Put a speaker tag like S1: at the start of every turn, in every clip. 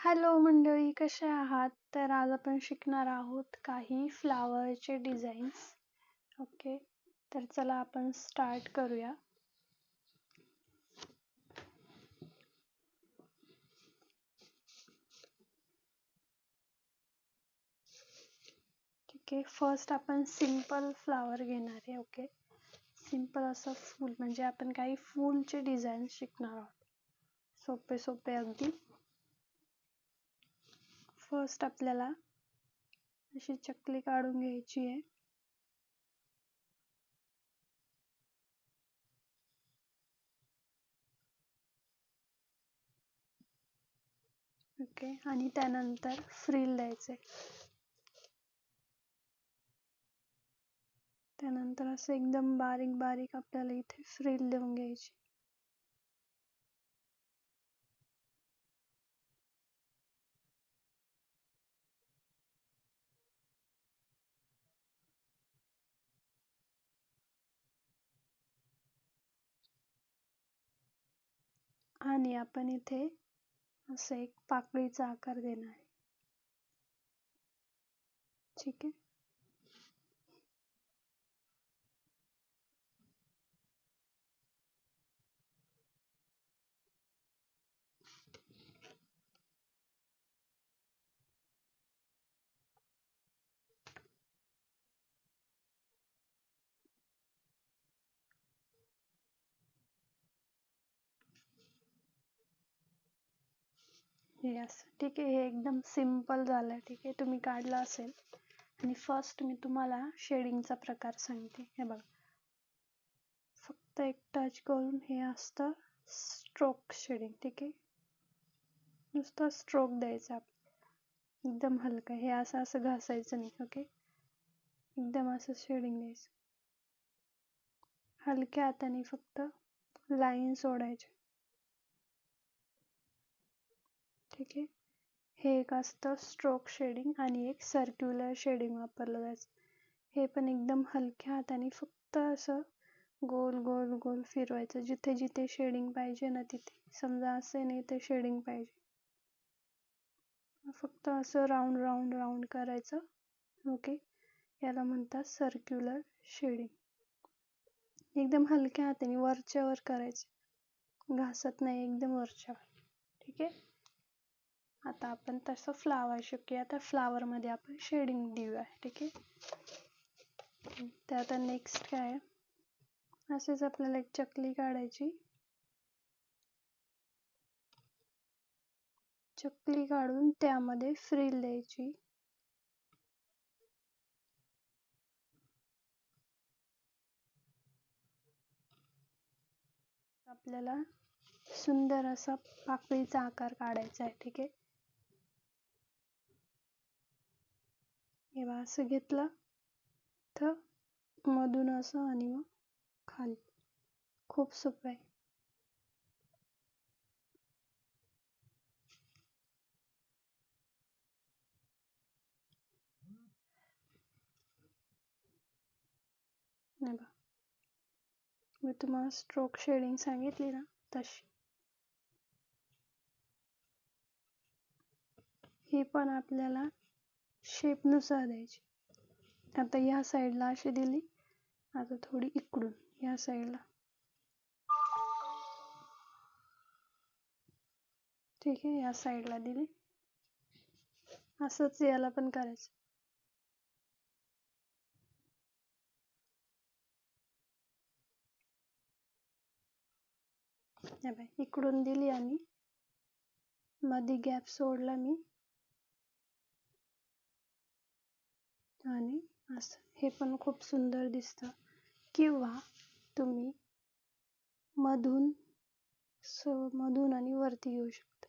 S1: Hello मंडळी कसे आहात? तर आज आपण शिकणार आहोत काही फ्लावरचे डिझाईन्स. ओके तर चला आपण स्टार्ट करूया. ठीक आहे फर्स्ट आपण सिंपल फ्लावर घेणार आहे ओके? सिंपल असं फूल म्हणजे आपण काही फूलचे डिझाईन शिकणार आहोत. सोपे सोपे अगदी. फर्स्ट आपल्याला अशी चकली काढून घ्यायची आहे. ओके आणि त्यानंतर फ्रील द्यायचे त्यानंतर असं एकदम बारीक बारीक आपल्याला इथे फ्रील देऊन घ्यायची. आणि आपण इथे असं एक पाकळीचा आकार देणार आहे. ठीक आहे? येस ठीक आहे, हे एकदम सिम्पल झालं ठीक आहे. तुम्ही काढलं असेल. आणि फ़र्स्ट मी तुम्हाला शेडिंगचा प्रकार सांगते. हे बघा. फक्त एक टच करून हे असतं स्ट्रोक शेडिंग ठीक आहे? नुसतं स्ट्रोक द्यायचा. एकदम हलका. हे असं असं घासायचं नाही ओके एकदम असं शेडिंग द्यायचं. हलक्या हाताने फक्त लाईन सोडायचे. ठीक आहे हे एक असतं स्ट्रोक शेडिंग आणि एक सर्क्युलर शेडिंग वापरलं जायचं. हे पण एकदम हलक्या हाताने फक्त असं गोल गोल गोल फिरवायचं. जिथे जिथे शेडिंग पाहिजे ना तिथे. समजा असे नाही ते शेडिंग पाहिजे. फक्त असं राऊंड राऊंड राऊंड करायचं. ओके याला म्हणतात सर्क्युलर शेडिंग एकदम हलक्या हाताने वरच्यावर करायचे. घासत नाही एकदम वरच्यावर. ठीक आहे? आता आपण तसं फ्लावर शिकूया. तर फ्लावर मध्ये आपण शेडिंग देऊया ठीक आहे? तर आता नेक्स्ट काय असेच आपल्याला एक चकली काढायची. चकली काढून त्यामध्ये फ्रील द्यायची. आपल्याला सुंदर असा पाकळीचा आकार काढायचा आहे ठीक आहे? हे असं घेतलं तर मधून असं आणि मग खाली. खूप सोपं आहे. बा. मी तुम्हाला स्ट्रोक शेडिंग सांगितली ना तशी. ही पण आपल्याला शेपनुसार द्यायची. आता या साईडला अशी दिली. आता थोडी इकडून या साईडला ठीक आहे या साईडला दिली. असंच याला पण करायचं. इकडून दिली आणि मध्ये गॅप सोडला मी. आणि असं हे पण खूप सुंदर दिसतं. किंवा तुम्ही मधून स मधून आणि वरती येऊ शकता.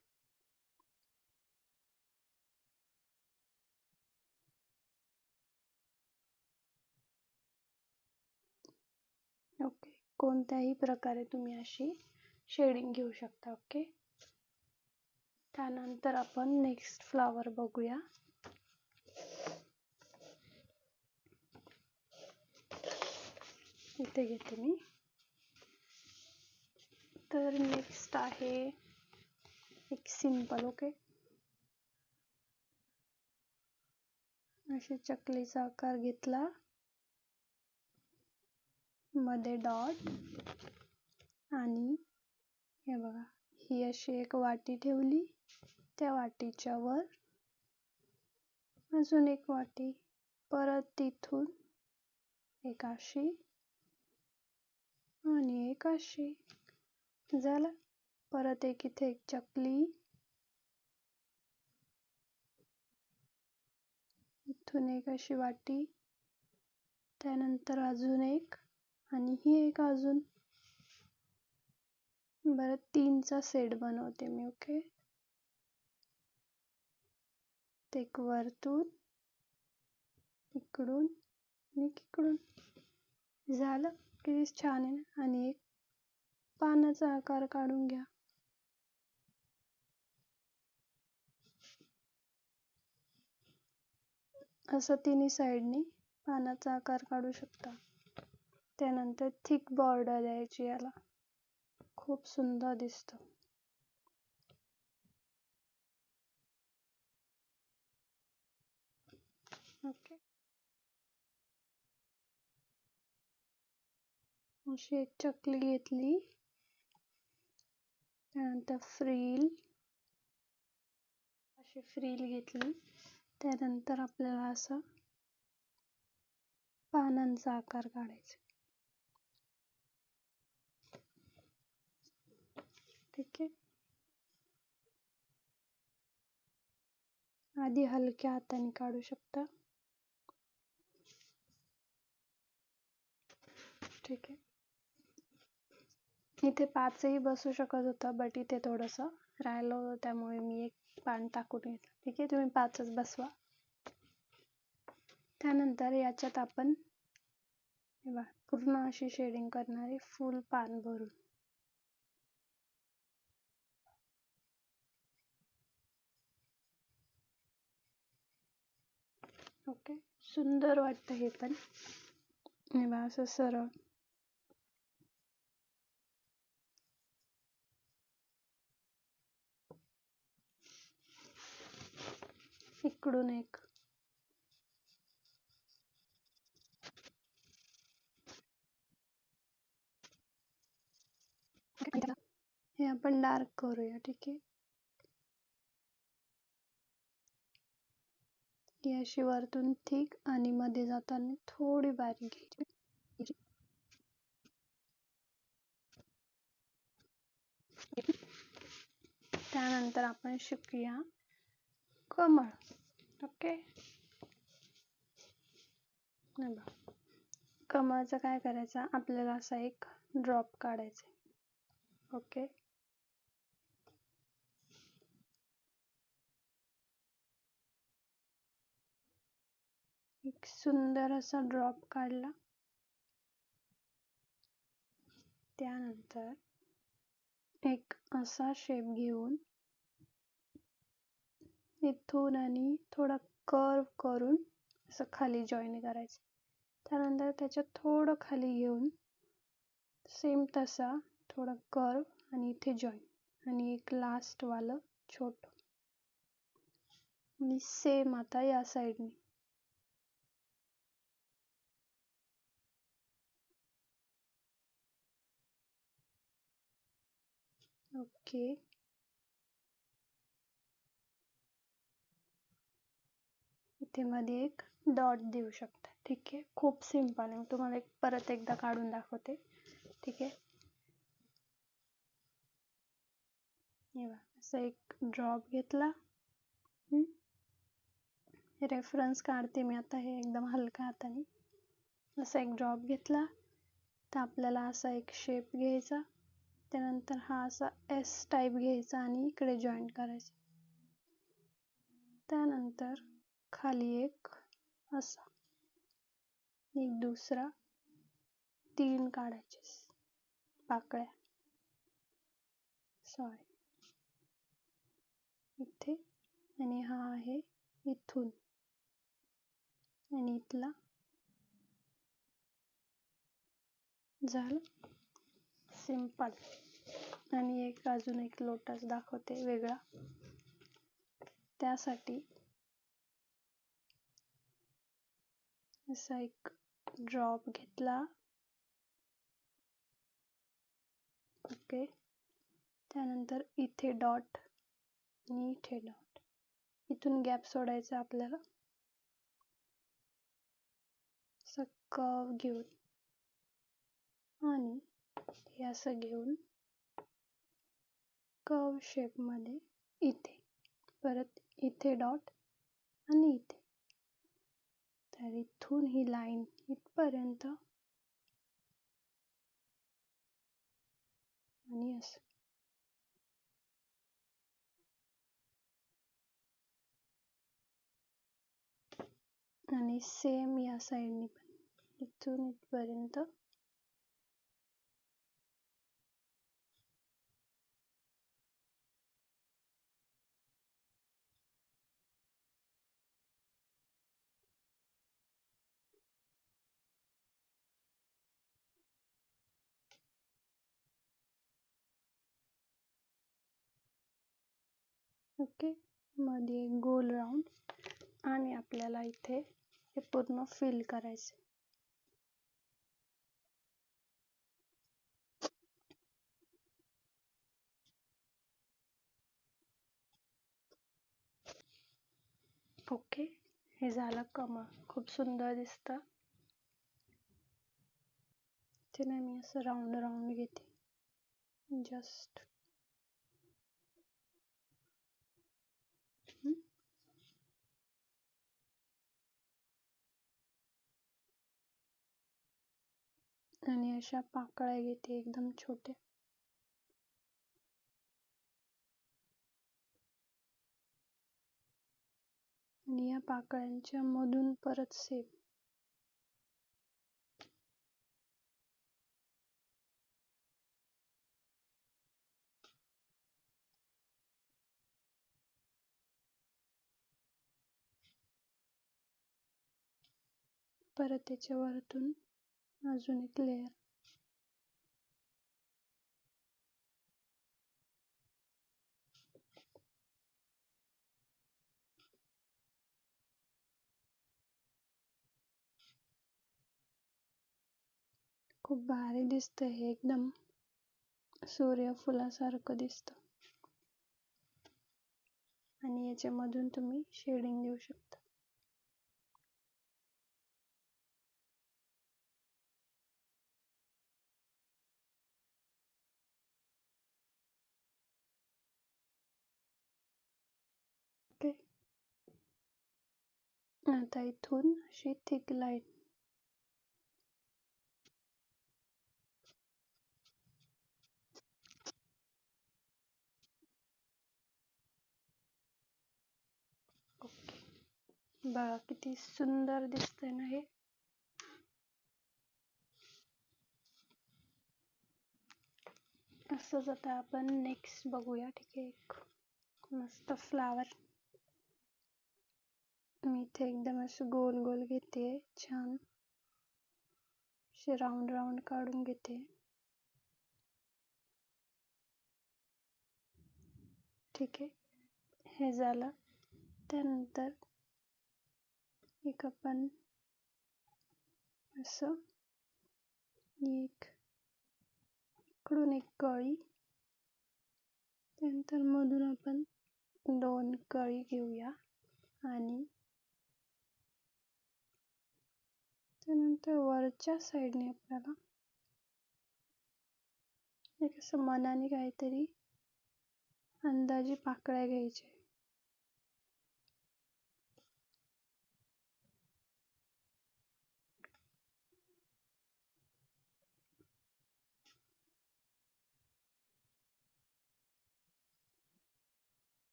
S1: ओके. कोणत्याही प्रकारे तुम्ही अशी शेडिंग घेऊ शकता ओके? त्यानंतर आपण नेक्स्ट फ्लावर बघूया. इथे घेते मी. तर नेक्स्ट आहे एक सिंपल ओके असे चकलीचा आकार घेतला. मध्ये डॉट आणि हे बघा ही अशी एक वाटी ठेवली. त्या वाटीच्या वर अजून एक वाटी. परत तिथून एक अशी आणि एक अशी झालं. परत एक इथे एक चकली. इथून एक अशी वाटी. त्यानंतर अजून एक आणि ही एक अजून. बरं तीनचा सेट बनवते मी ओके? एक वरतून इकडून आणि इकडून. झालं. किती छान आहे ना. आणि एक पानाचा आकार काढून घ्या. असं तिन्ही साईडनी पानाचा आकार काढू शकता. त्यानंतर थिक बॉर्डर द्यायची याला. खूप सुंदर दिसतं. अशी एक चकली घेतली. त्यानंतर फ्रील. अशी फ्रील घेतली. त्यानंतर आपल्याला असं पानांचा आकार काढायचा. ठीक आहे. आधी हलक्या हाताने काढू शकता. ठीक आहे. इथे पाचही बसू शकत होतं बट इथे थोडंसं राहिलं होतं त्यामुळे मी एक पान टाकून घेतलं. ठीक आहे तुम्ही पाचच बसवा. त्यानंतर याच्यात आपण पूर्ण अशी शेडिंग करणारी फुल पान भरून ओके सुंदर वाटतं हे पण. असं सरळ. इकडून एक. हे आपण डार्क करूया ठीक आहे? ही अशी वरतून थिक आणि मध्ये जाताना थोडी बारीक घ्यायची. त्यानंतर आपण शिकूया. कमळ ओके कमळचं काय करायचं? आपल्याला असा एक ड्रॉप काढायचा ओके एक सुंदर असा ड्रॉप काढला. त्यानंतर एक असा शेप घेऊन इथून आणि थोडा कर्व करून असं खाली जॉईन करायचं. त्यानंतर त्याच्यात थोडं खाली घेऊन सेम तसा थोडा कर्व आणि इथे जॉईन आणि एक लास्टवालं छोटं छोट. आणि सेम आता या साईडने ओके इथे मध्ये एक डॉट देऊ शकता. ठीक आहे? खूप सिंपल आहे. तुम्हाला एक परत एकदा काढून दाखवते. ठीक आहे? असं एक ड्रॉप घेतला. रेफरन्स काढते मी आता. हे एकदम हलका हाताने. असा एक ड्रॉप घेतला. तर आपल्याला असा एक शेप घ्यायचा. त्यानंतर हा असा एस टाईप घ्यायचा आणि इकडे जॉईन करायचा. त्यानंतर खाली एक असा. एक दुसरा. तीन काढायचे. पाकळ्या. सॉरी. इथे. आणि हा आहे इथून. आणि इथला. झालं. सिंपल. आणि एक अजून एक लोटस दाखवते वेगळा. त्यासाठी असा एक ड्रॉप घेतला. ओके त्यानंतर इथे डॉट आणि इथे डॉट इथून गॅप सोडायचा आपल्याला. असं घेऊन आणि हे असं घेऊन कर्व शेपमध्ये इथे परत इथे डॉट आणि इथे. तर इथून ही लाईन इथपर्यंत. आणि असं. आणि सेम या साईडने पण. इथून इथपर्यंत. ओके. मध्ये गोल राऊंड आणि आपल्याला इथे हे पूर्ण फिल करायचे ओके. हे झालं कमा खूप सुंदर दिसतं. ते नाही मी असं राऊंड राऊंड घेते. जस्ट आणि अशा पाकळ्या घेते एकदम छोट्या. आणि या पाकळ्यांच्या मधून परत सेप परत त्याच्या वरतून अजून एक लेअर खूप भारी दिसतं हे एकदम. सूर्यफुलासारखं दिसतं. आणि याच्यामधून तुम्ही शेडिंग देऊ शकता. आता इथून अशी थिक लाईन. बघा किती सुंदर दिसतंय ना हे. असंच आता आपण नेक्स्ट बघूया ठीक आहे? एक मस्त फ्लावर इथे एकदम असं गोल गोल घेते छान. असे राऊंड राऊंड काढून घेते. ठीक आहे. हे झालं. त्यानंतर एक आपण असं एक इकडून एक कळी. त्यानंतर मधून आपण दोन कळी घेऊया आणि त्यानंतर वरच्या साईडने आपल्याला एक असं मनाने काहीतरी अंदाजे पाकळ्या घ्यायच्या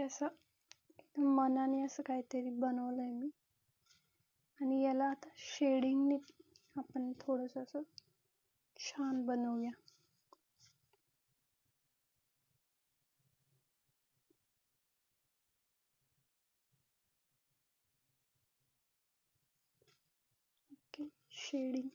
S1: असं मनाने असं काहीतरी बनवलंय मी. आणि याला आता शेडिंगने आपण थोडस असं छान बनवूया. ओके शेडिंग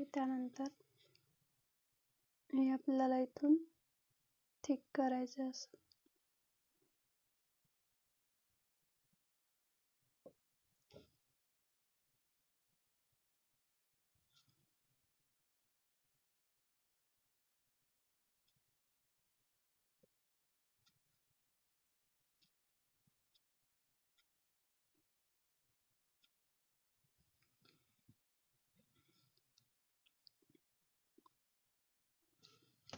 S1: ओके त्यानंतर हे आपल्याला इथून ठीक करायचं असं.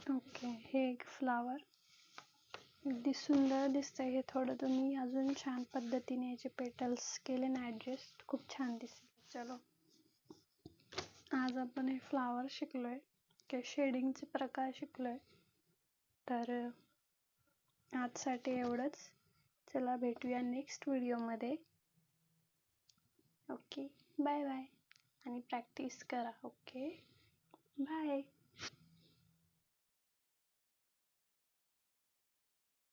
S1: ओके हे एक फ्लावर. अगदी सुंदर दिसतंय हे थोडं. तुम्ही अजून छान पद्धतीने याचे पेटल्स केले ना ॲडजस्ट खूप छान दिसेल चलो. आज आपण हे फ्लावर शिकलोय. के शेडिंगचे प्रकार शिकलोय. तर आजसाठी एवढंच. चला भेटूया नेक्स्ट व्हिडिओमध्ये ओके बाय बाय आणि प्रॅक्टिस करा. Okay bye